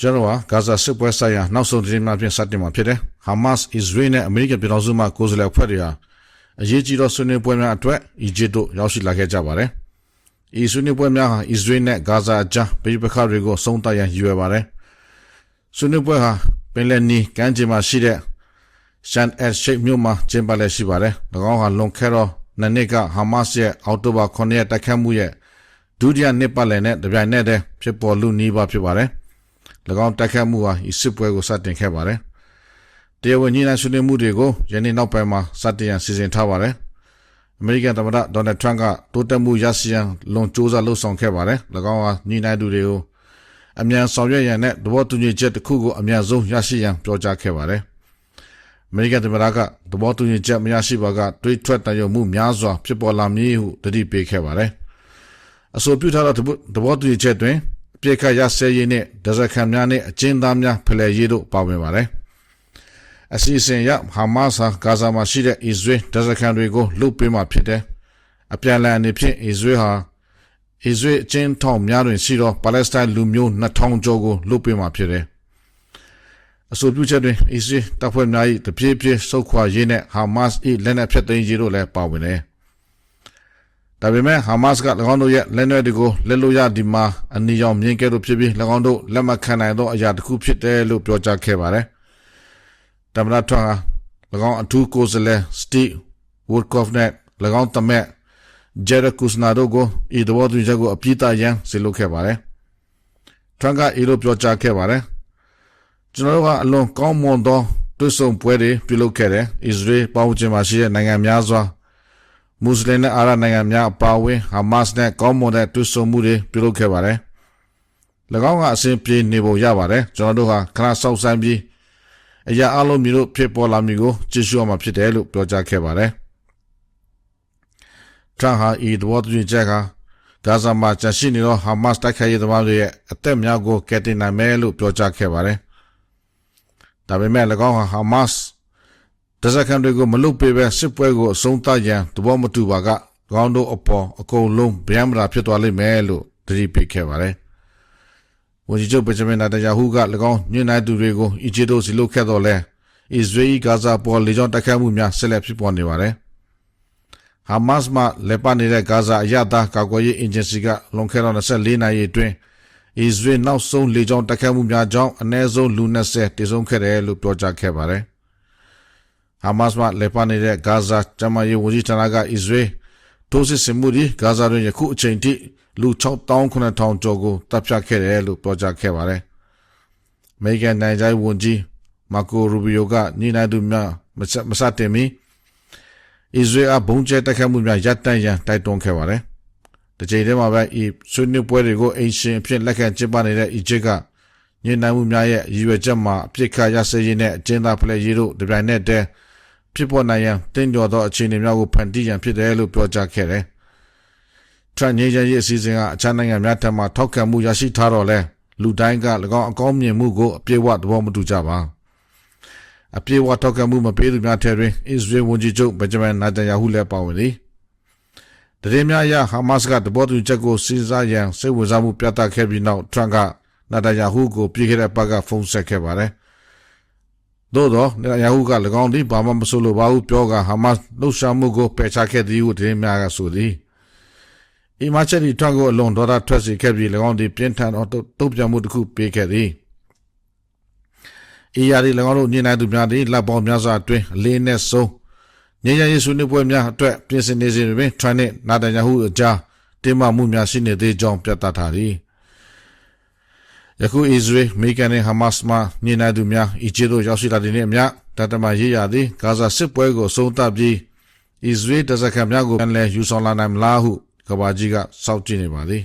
ကျွန်တော်ကဂါဇာစစ်ပွဲဆိုင်ရာနောက်ဆုံးသတင်းများဖြင့်စတင်မှာဖြစ်တယ်။ Hamas, Israel နဲ့ American ပြည်တော်စုမှကိုယ်စားလှယ်အဖွဲ့တွေဟာအရေးကြီးသောဆွေးနွေးပွဲများအတွက်အီဂျစ်တို့ရောက်ရှိလာခဲ့ကြပါတယ်။ဤဆွေးနွေးပွဲများဟာ Israel နဲ့ဂါဇာအကြားပြည်ပခါတွေကိုဆုံးသတ်ရန်ရည်ရွယ်ပါတယ်။ဆွေးနွေးပွဲဟာပင်လယ်နီကမ်းခြေမှာရှိတဲ့ Shan el Sheikh မြို့မှာကျင်းပလည်ရှိပါတယ်။၎င်းဟာလွန်ခဲ့သောနှစ်နှစ်က Hamas ရဲ့အောက်တိုဘာ9ရက်တိုက်ခတ်မှုရဲ့ဒုတိယနှစ်ပတ်လည်နဲ့တပြိုင်နက်တည်းဖြစ်ပေါ်လူနီးပါးဖြစ်ပါတယ်။၎ င်းတိုက်ခတ်မှုဟာဤစစ်ပွဲကိုစတင်ခဲ့ပါတယ်။တရားဝင်ညီလာဆွေးနွေးမှုတွေကိုယနေ့နောက်ပိုင်းမှာစတင်ရန်စီစဉ်ထားပါတယ်။အမေရိကန်သမ္မတဒေါ်နယ်ထရန့်ကတိုးတက်မှုရရှိရန်လွန်ကြိုးစားလှုံ့ဆော်ခဲ့ပါတယ်။၎င်းဟာညီနိုင်သူတွေကိုအမြန်ဆောင်ရွက်ရန်နဲ့သဘောတူညီချက်တစ်ခုကိုအမြန်ဆုံးရရှိရန်ပြောကြားခဲ့ပါတယ်။အမေရိကန်သမ္မတကသဘောတူညီချက်မရရှိပါကတွေးထွက်တန်ရုံမှုများစွာဖြစ်ပေါ်လာမည်ဟုတတိပေးခဲ့ပါတယ်။အဆိုပြုထားသောသဘောတူညီချက်တွင်အ ပြစ်ခတ်ရစဲရေးနှင့်ဒဇခံများနှင့်အကျဉ်းသားများဖလှယ်ရေးတို့ပါဝင်ပါတယ်။အစီအစဉ်ရဟာမတ်စ်ဟာဂါဇာမှာရှိတဲ့အစ္စရေးဒဇခံတွေကိုလုပေးမှဖြစ်တယ်။အပြန်အလှန်အနေဖြင့်အစ္စရေးဟာအစ္စရေးအချင်းထောင်များတွင်ရှိသောပါလက်စတိုင်းလူမျိုး2000ကျော်ကိုလုပေးမှဖြစ်တယ်။အဆိုပြုချက်တွင်အစ္စရေးတပ်ဖွဲ့များ၏တပြေးပြေးဆုတ်ခွာရေးနှင့်ဟာမတ်စ်၏လက်နက်ဖျက်သိမ်းရေးတို့လည်းပါဝင်တယ်။ ဒါပေမဲ့ဟာမတ်စ်က၎င်းတို့ရဲ့လက်နက်တွေကိုလက်လို့ရဒီမှာအနီရောင်မြင်ကဲလို့ဖြစ်ပြီး၎င်းတို့လက်မခံနိုင်သောအရာတစ်ခုဖြစ်တယ်လို့ပြောကြားခဲ့ပါတယ်။တမန်တော်ဟာ၎င်းအထူးကိုယ်စားလှယ်စတီဝတ်ကော့ဖ်နဲ့၎င်းတမက်ဂျယ်ရကုစနာတို့ကိုဤသဘောတူချက်ကိုအပြည့်အရန်ဆီလုပ်ခဲ့ပါတယ်။ထရန့်ကဤလိုပြောကြားခဲ့ပါတယ်။ကျွန်တော်တို့ကအလွန်ကောင်းမွန်သောတွစ်ဆုံပွဲတွေပြုလုပ်ခဲ့တယ်။အစ္စရေးပေါင်းချင်မှာရှိတဲ့နိုင်ငံများစွာ မွတ်စလင်နဲ့အာရနိုင်ငံများအပါအဝင်ဟာမတ်စ်နဲ့ကောင်းမွန်တဲ့တွစ်ဆုံမှုတွေပြုလုပ်ခဲ့ပါတယ်။၎င်းကအစဉ်ပြေနေဖို့ရပါတယ်။ကျွန်တော်တို့ဟာခဏဆောက်ဆိုင်ပြီးအရာအလုံးမျိုးတို့ဖြစ်ပေါ်လာမည်ကိုကြည့်ရှုရမှာဖြစ်တယ်လို့ပြောကြားခဲ့ပါတယ်။ထရဟာဤသဘောတူညီချက်ကဂါဇာမှာကျရှိနေသောဟာမတ်စ်တိုက်ခိုက်ရေးသမားတွေရဲ့အသက်များကိုကယ်တင်နိုင်မယ်လို့ပြောကြားခဲ့ပါတယ်။ဒါပေမဲ့၎င်းဟာဟာမတ်စ် ဒဇကန်တွေကိုမလုပေးပဲစစ်ပွဲကိုအဆုံးသတ်ရန်သဘောမတူပါက၎င်းတို့အပေါ်အကုန်လုံးဗျမ်းမရာဖြစ်သွားလိမ့်မယ်လို့တတိပေးခဲ့ပါတယ်။ဝန်ကြီးချုပ်ဗင်ဂျမင်နာတယာဟုက၎င်းညွှန်နိုင်သူတွေကိုအီဂျစ်တို့စီလုခဲ့တော့လဲအစ္စရေးဂါဇာပေါ်လေကြောင်းတိုက်ခိုက်မှုများဆက်လက်ဖြစ်ပေါ်နေပါတယ်။ဟာမတ်စ်မှလက်ပတ်နေတဲ့ဂါဇာအရသာကာကွယ်ရေးအင်ဂျင်စီကလွန်ခဲ့တဲ့24နာရီအတွင်းအစ္စရေးနောက်ဆုံးလေကြောင်းတိုက်ခိုက်မှုများကြောင့်အ ਨੇ ဆုံးလူ20တည်ဆုံခဲ့တယ်လို့ပြောကြားခဲ့ပါတယ်။ ဟာမတ်စ်မှလက်ပတ်နေတဲ့ဂါဇာဂျမယေဝန်ကြီးဌာနကအစ္စရေးထိုးစစ်ဆင်မှုဒီဂါဇာတွင်ယခုအချိန်ထိလူ6900ကျော်ကိုတပ်ဖြတ်ခဲ့တယ်လို့ပြောကြားခဲ့ပါတယ်။အမေရိကန်နိုင်ငံခြားရေးဝန်ကြီးမာကိုရူဘီယိုကညီနိုင်သူများမစတင်မီအစ္စရေးအဘုံကျဲတိုက်ခိုက်မှုများရပ်တန့်ရန်တိုက်တွန်းခဲ့ပါတယ်တကြိမ်တည်းမှာပဲဤဆွေးနွေးပွဲတွေကိုအင်ရှင်အဖြစ်လက်ခံကျင်းပနေတဲ့အီဂျစ်ကညှဉ်းနှံမှုများရဲ့ရည်ရွယ်ချက်မှာအပြစ်ခတ်ရစရေးနဲ့အကျဉ်းသားဖလက်ရေးတို့ဒီပိုင်းနဲ့တည်း ဖြစ်ပေါ်နိုင်ရန်တင်းကျော်သောအခြေအနေများကိုဖန်တီးရန်ဖြစ်တယ်လို့ပြောကြားခဲ့တယ်။ထရန်ညေရဲ့အစည်းအဝေးကအခြားနိုင်ငံများထံမှထောက်ခံမှုရရှိထားတော့လဲလူတိုင်းက၎င်းအကောင်းမြင်မှုကိုအပြည့်အဝသဘောမတူကြပါ။အပြည့်အဝထောက်ခံမှုမပေးသူများထဲတွင်အစ္စရေးဝန်ကြီးချုပ်ဘင်ဂျမင်နာတန်ယာဟုလည်းပါဝင်သည်။တရင်များအရဟာမတ်စ်ကတဘောတူချက်ကိုစဉ်းစားရန်စိတ်ဝင်စားမှုပြသခဲ့ပြီးနောက်ထရန့်ကနာတယာဟုကိုပြည်ခဲ့တဲ့ပတ်ကဖုန်းဆက်ခဲ့ပါတယ်။ သို့သောနာတယာဟုက၎င်းသည်ဘာမှမဆိုလိုပါဘူးပြောကဟာမတ်စ်လှုပ်ရှားမှုကိုပယ်ချခဲ့သည်ဟုတရင်များကဆိုသည်။အီမာချက်ဒီထရန့်ကိုအလွန်ဒေါသထွက်စေခဲ့ပြီး၎င်းသည်ပြင်းထန်သောတုံ့ပြန်မှုတစ်ခုပေးခဲ့သည်။အေးရည်၎င်းတို့ညင်နိုင်သူများသည်လက်ပေါင်းများစွာအတွင်းအလေးနဲ့ဆုံးငြိမ်းချမ်းရေးဆွေးနွေးပွဲများအတွက်ပြင်ဆင်နေစဉ်တွင်ထရန့်နှင့်နာတန်ယာဟုအကြားတင်းမာမှုများရှိနေသေးကြောင်းပြသထားသည် ယခုအစ္စရေးမိကန်နဲ့ဟာမတ်စ်မှညှိနှိုင်းသူများအီဂျစ်တို့ရောက်ရှိလာတဲ့နေ့အမျှတတမရေးရသည်ဂါဇာစစ်ပွဲကိုဆုံးသတ်ပြီးအစ္စရေးတစခတ်များကိုပြန်လည်ယူဆောင်လာနိုင်မလားဟုကဘာကြီးကစောင့်ကြည့်နေပါသည်